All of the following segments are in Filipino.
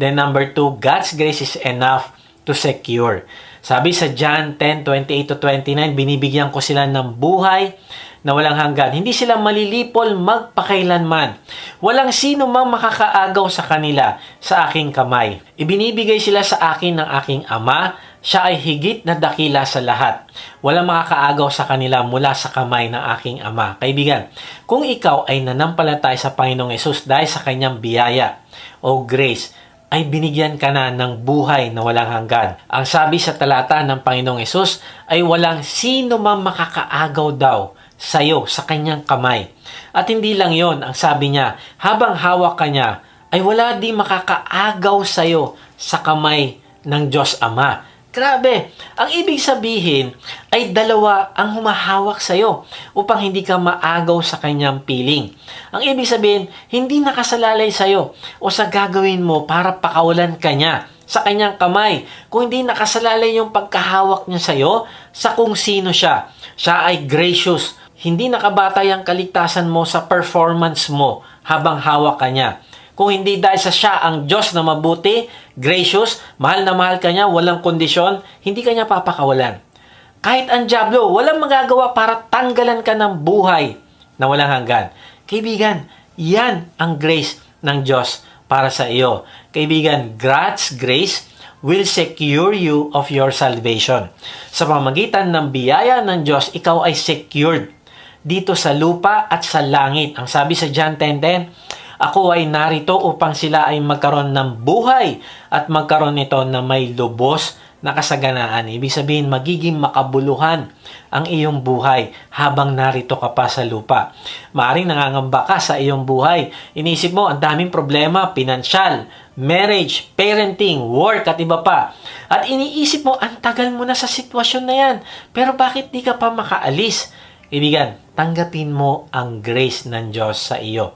Then number two, God's grace is enough to secure. Sabi sa John 10, 28 to 29, binibigyan ko sila ng buhay na walang hanggan. Hindi sila malilipol magpakailanman. Walang sino mang makakaagaw sa kanila sa aking kamay. Ibinibigay sila sa akin ng aking ama. Siya ay higit na dakila sa lahat. Walang makakaagaw sa kanila mula sa kamay ng aking ama. Kaibigan, kung ikaw ay nanampalatay sa Panginoong Yesus dahil sa kanyang biyaya o grace, ay binigyan ka na ng buhay na walang hanggan. Ang sabi sa talata ng Panginoong Yesus ay walang sino man makakaagaw daw sa iyo sa kanyang kamay. At hindi lang yon ang sabi niya, habang hawak ka niya, ay wala di makakaagaw sa iyo sa kamay ng Diyos Ama. Grabe! Ang ibig sabihin ay dalawa ang humahawak sa iyo upang hindi ka maagaw sa kanyang piling. Ang ibig sabihin, hindi nakasalalay sa iyo o sa gagawin mo para pakawalan ka niya sa kanyang kamay. Kung hindi nakasalalay yung pagkahawak niya sa iyo sa kung sino siya. Siya ay gracious. Hindi nakabatay ang kaligtasan mo sa performance mo habang hawak ka niya. Kung hindi dahil sa siya ang Diyos na mabuti, gracious, mahal na mahal ka niya, walang kondisyon, hindi ka niya papakawalan. Kahit ang Diablo, walang magagawa para tanggalan ka ng buhay na walang hanggan. Kaibigan, yan ang grace ng Diyos para sa iyo. Kaibigan, God's grace will secure you of your salvation. Sa pamagitan ng biyaya ng Diyos, ikaw ay secured dito sa lupa at sa langit. Ang sabi sa John 10.10, ako ay narito upang sila ay magkaroon ng buhay at magkaroon nito na may lubos na kasaganaan. Ibig sabihin, magiging makabuluhan ang iyong buhay habang narito ka pa sa lupa. Maaring nangangamba ka sa iyong buhay. Inisip mo, ang daming problema, pinansyal, marriage, parenting, work at iba pa. At iniisip mo, ang tagal mo na sa sitwasyon na yan. Pero bakit di ka pa makaalis? Ibigan, tanggapin mo ang grace ng Diyos sa iyo.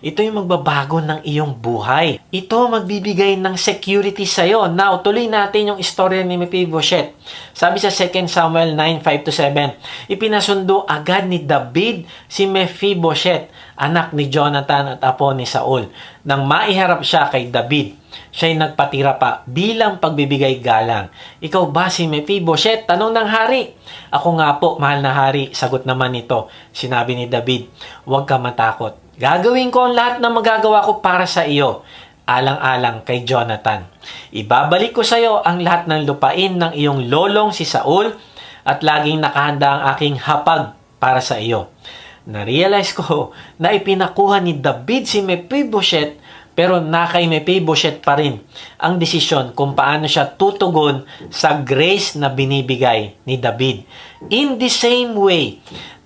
Ito yung magbabago ng iyong buhay. Ito magbibigay ng security sa iyo. Now, tuloy natin yung istorya ni Mephibosheth. Sabi sa 2 Samuel 9, 5 to 7, ipinasundo agad ni David si Mephibosheth, anak ni Jonathan at apo ni Saul. Nang maiharap siya kay David, siya'y nagpatira pa bilang pagbibigay galang. Ikaw ba si Mephibosheth? Tanong ng hari. Ako nga po, mahal na hari. Sagot naman ito. Sinabi ni David, huwag ka matakot. Gagawin ko ang lahat na magagawa ko para sa iyo. Alang-alang kay Jonathan. Ibabalik ko sa iyo ang lahat ng lupain ng iyong lolong si Saul at laging nakahanda ang aking hapag para sa iyo. Na-realize ko na ipinakuha ni David si Mephibosheth pero na kay Mephibosheth pa rin ang desisyon kung paano siya tutugon sa grace na binibigay ni David. In the same way,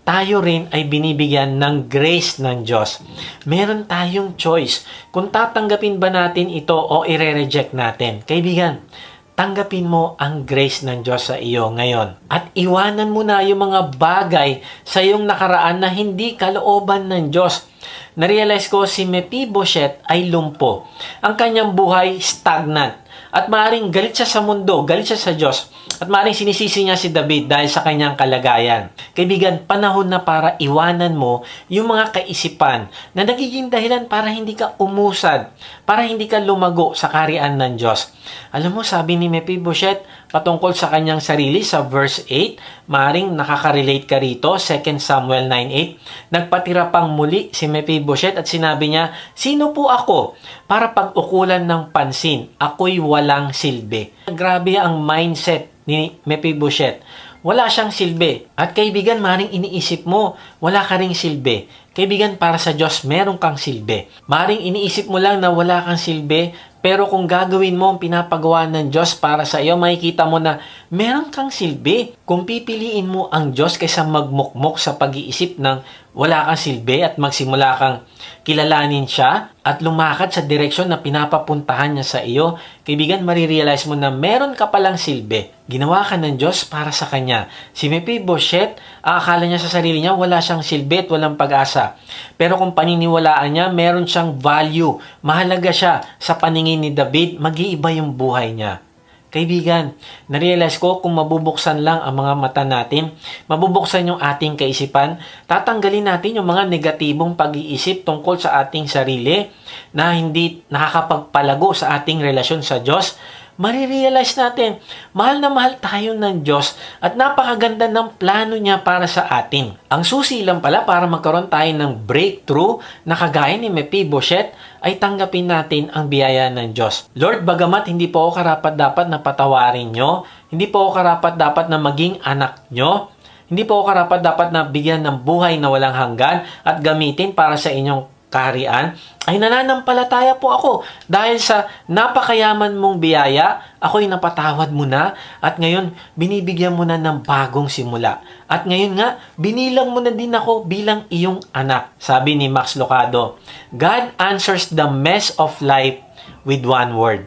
tayo rin ay binibigyan ng grace ng Diyos. Meron tayong choice kung tatanggapin ba natin ito o ire-reject natin. Kaibigan, tanggapin mo ang grace ng Diyos sa iyo ngayon. At iwanan mo na yung mga bagay sa iyong nakaraan na hindi kalooban ng Diyos. Narealize ko si Mephibosheth ay lumpo. Ang kanyang buhay stagnant. At maaaring galit siya sa mundo, galit siya sa Diyos. At maaaring sinisisi niya si David dahil sa kanyang kalagayan. Kaibigan, panahon na para iwanan mo yung mga kaisipan na nagiging dahilan para hindi ka umusad, para hindi ka lumago sa karian ng Diyos. Alam mo, sabi ni Mephibosheth, patungkol sa kanyang sarili sa verse 8, maring nakaka-relate ka rito, 2 Samuel 9.8, nagpatira pang muli si Mephibosheth at sinabi niya, Sino po ako para pag-ukulan ng pansin? Ako'y walang silbi. Grabe ang mindset ni Mephibosheth. Wala siyang silbi. At kaibigan, maring iniisip mo, wala ka ring silbi. Kaibigan, para sa Diyos, meron kang silbi. Maring iniisip mo lang na wala kang silbi, pero kung gagawin mo ang pinapagawa ng Diyos para sa iyo, makikita mo na meron kang silbi. Kung pipiliin mo ang Diyos kaysa magmukmok sa pag-iisip ng wala kang silbi at magsimula kang kilalanin siya at lumakad sa direksyon na pinapapuntahan niya sa iyo, kaibigan, marirealize mo na meron ka palang silbi. Ginawa ka ng Diyos para sa Kanya. Si Mephibosheth, akala niya sa sarili niya wala siyang silbi at walang pag-asa. Pero kung paniniwalaan niya, meron siyang value. Mahalaga siya sa paningin ni David, mag-iiba yung buhay niya. Kaibigan, narealize ko kung mabubuksan lang ang mga mata natin, mabubuksan yung ating kaisipan, tatanggalin natin yung mga negatibong pag-iisip tungkol sa ating sarili na hindi nakakapagpalago sa ating relasyon sa Diyos, marirealize natin, mahal na mahal tayo ng Diyos at napakaganda ng plano niya para sa atin. Ang susi lang pala para magkaroon tayo ng breakthrough na kagaya ni Mephibosheth ay tanggapin natin ang biyaya ng Diyos. Lord, bagamat hindi po ako karapat dapat na patawarin nyo, hindi po ako karapat dapat na maging anak nyo, hindi po ako karapat dapat na bigyan ng buhay na walang hanggan at gamitin para sa inyong kaharian, ay nananampalataya po ako dahil sa napakayaman mong biyaya, ako'y napatawad mo na at ngayon binibigyan mo na ng bagong simula. At ngayon nga, binilang mo na din ako bilang iyong anak. Sabi ni Max Lucado, God answers the mess of life with one word,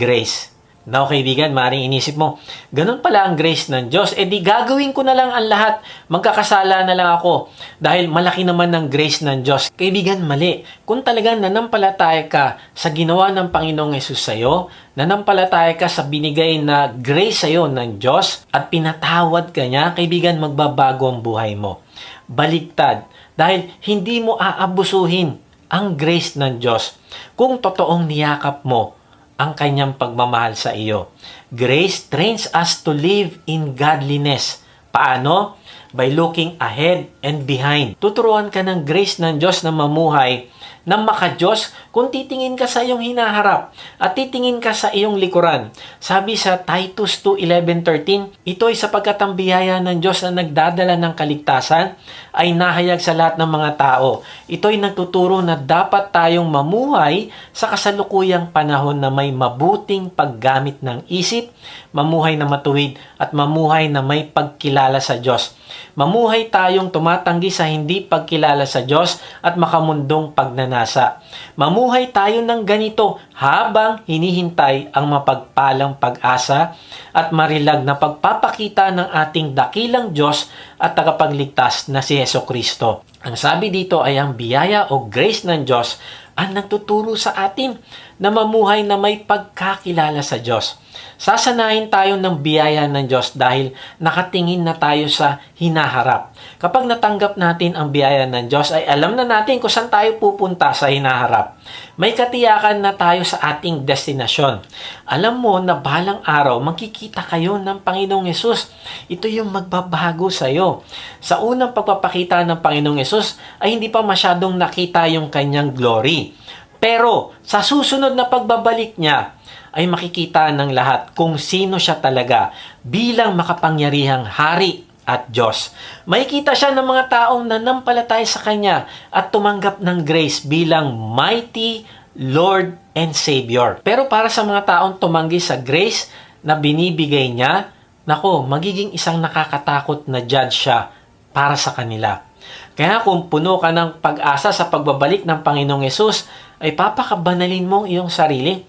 grace. Now, kaibigan, maaaring inisip mo, ganun pala ang grace ng Diyos. E di gagawin ko na lang ang lahat. Magkakasala na lang ako. Dahil malaki naman ng grace ng Diyos. Kaibigan, mali. Kung talagang nanampalataya ka sa ginawa ng Panginoong Yesus sa iyo, nanampalataya ka sa binigay na grace sa iyo ng Diyos, at pinatawad ka niya, kaibigan, magbabago ang buhay mo. Baliktad. Dahil hindi mo aabusuhin ang grace ng Diyos kung totoong niyakap mo ang kanyang pagmamahal sa iyo. Grace trains us to live in godliness. Paano? By looking ahead and behind. Tuturuan ka ng grace ng Diyos na mamuhay ng makadiyos kung titingin ka sa iyong hinaharap at titingin ka sa iyong likuran. Sabi sa Titus 2.11.13, ito ay sapagkat ang biyaya ng Diyos na nagdadala ng kaligtasan ay nahayag sa lahat ng mga tao. Ito ay nagtuturo na dapat tayong mamuhay sa kasalukuyang panahon na may mabuting paggamit ng isip, mamuhay na matuwid at mamuhay na may pagkilala sa Diyos. Mamuhay tayong tumatanggi sa hindi pagkilala sa Diyos at makamundong pagnanasa. Mamuhay tayo ng ganito habang hinihintay ang mapagpalang pag-asa at marilag na pagpapakita ng ating dakilang Diyos at tagapagligtas na si Yeso Kristo. Ang sabi dito ay ang biyaya o grace ng Diyos ang nagtuturo sa atin na mamuhay na may pagkakilala sa Diyos. Sasanayin tayo ng biyaya ng Diyos dahil nakatingin na tayo sa hinaharap. Kapag natanggap natin ang biyaya ng Diyos ay alam na natin kung saan tayo pupunta sa hinaharap. May katiyakan na tayo sa ating destinasyon. Alam mo na balang araw makikita kayo ng Panginoong Yesus. Ito yung magbabago sa iyo. Sa unang pagpapakita ng Panginoong Yesus ay hindi pa masyadong nakita yung kanyang glory. Pero sa susunod na pagbabalik niya, ay makikita ng lahat kung sino siya talaga bilang makapangyarihang hari at Diyos. Makikita siya ng mga taong nanampalataya sa Kanya at tumanggap ng grace bilang mighty Lord and Savior. Pero para sa mga taong tumanggi sa grace na binibigay niya, nako, magiging isang nakakatakot na judge siya para sa kanila. Kaya kung puno ka ng pag-asa sa pagbabalik ng Panginoong Yesus, ay papakabanalin mo iyong sarili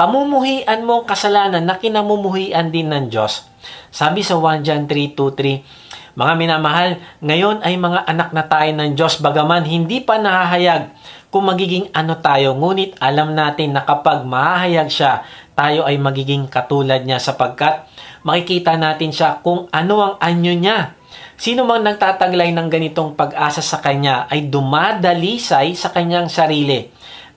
kamumuhian mo ang kasalanan na kinamumuhian din ng Diyos. Sabi sa 1 John 3.2.3, Mga minamahal, ngayon ay mga anak na tayo ng Diyos bagaman hindi pa nahahayag kung magiging ano tayo. Ngunit alam natin na kapag mahahayag siya, tayo ay magiging katulad niya sapagkat makikita natin siya kung ano ang anyo niya. Sino mang nagtataglay ng ganitong pag-asa sa kanya ay dumadalisay sa kanyang sarili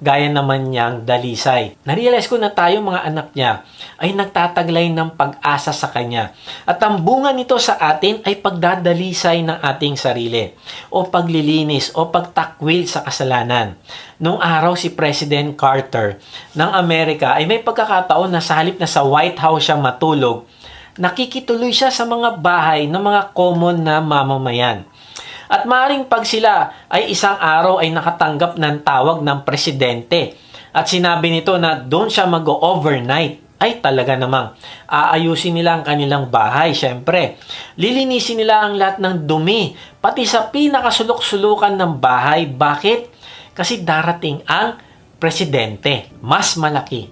gaya naman niyang dalisay. Narealize ko na tayo mga anak niya ay nagtataglay ng pag-asa sa kanya. At ang bunga nito sa atin ay pagdadalisay ng ating sarili o paglilinis o pagtakwil sa kasalanan. Noong araw si President Carter ng Amerika ay may pagkakataon na sa halip na sa White House siya matulog, nakikituloy siya sa mga bahay ng mga common na mamamayan. At maaring pag sila ay isang araw ay nakatanggap ng tawag ng presidente at sinabi nito na doon siya mag-overnight, ay talaga namang aayusin nila ang kanilang bahay, syempre. Lilinisin nila ang lahat ng dumi, pati sa pinakasulok-sulukan ng bahay. Bakit? Kasi darating ang presidente, mas malaki,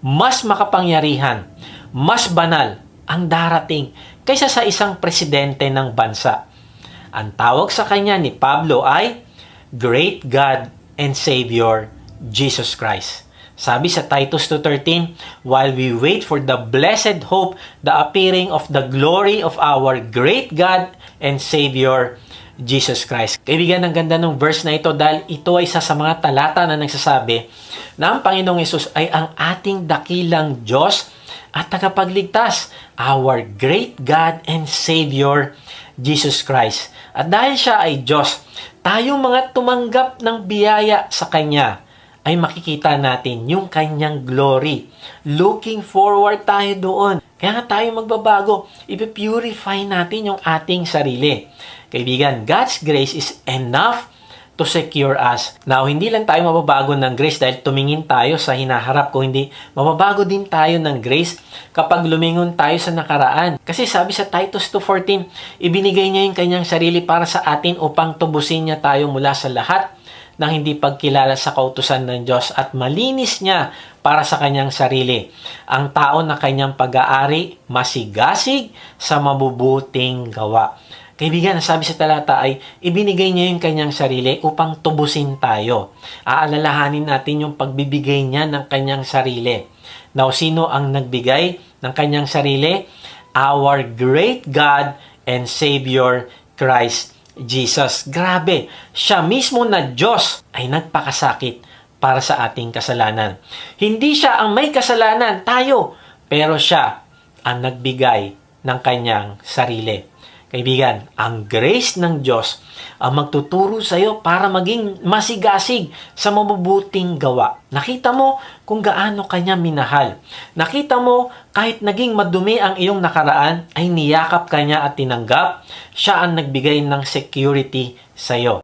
mas makapangyarihan, mas banal ang darating kaysa sa isang presidente ng bansa. Ang tawag sa kanya ni Pablo ay Great God and Savior Jesus Christ. Sabi sa Titus 2.13, While we wait for the blessed hope, the appearing of the glory of our great God and Savior, Jesus Christ. Kaibigan, ang ganda ng verse na ito dahil ito ay isa sa mga talata na nagsasabi na ang Panginoong Yesus ay ang ating dakilang Diyos at tagapagligtas, our great God and Savior, Jesus Christ. At dahil siya ay Diyos, tayong mga tumanggap ng biyaya sa Kanya ay makikita natin yung Kanyang glory. Looking forward tayo doon. Kaya nga tayo magbabago. Ipipurify natin yung ating sarili. Kaibigan, God's grace is enough to secure us. Now, hindi lang tayo mababago ng grace dahil tumingin tayo sa hinaharap ko, hindi mababago din tayo ng grace kapag lumingon tayo sa nakaraan. Kasi sabi sa Titus 2.14, ibinigay niya yung kanyang sarili para sa atin upang tubusin niya tayo mula sa lahat ng hindi pagkilala sa kautusan ng Diyos at malinis niya para sa kanyang sarili. Ang tao na kanyang pag-aari, masigasig sa mabubuting gawa. Kaibigan, sabi sa talata ay ibinigay niya yung kanyang sarili upang tubusin tayo. Aalalahanin natin yung pagbibigay niya ng kanyang sarili. Now, sino ang nagbigay ng kanyang sarili? Our great God and Savior Christ Jesus. Grabe, siya mismo na Diyos ay nagpakasakit para sa ating kasalanan. Hindi siya ang may kasalanan, tayo, pero siya ang nagbigay ng kanyang sarili. Kaibigan, ang grace ng Diyos ang magtuturo sa iyo para maging masigasig sa mabubuting gawa. Nakita mo kung gaano kanya minahal. Nakita mo kahit naging madumi ang iyong nakaraan ay niyakap kanya at tinanggap. Siya ang nagbigay ng security sa iyo.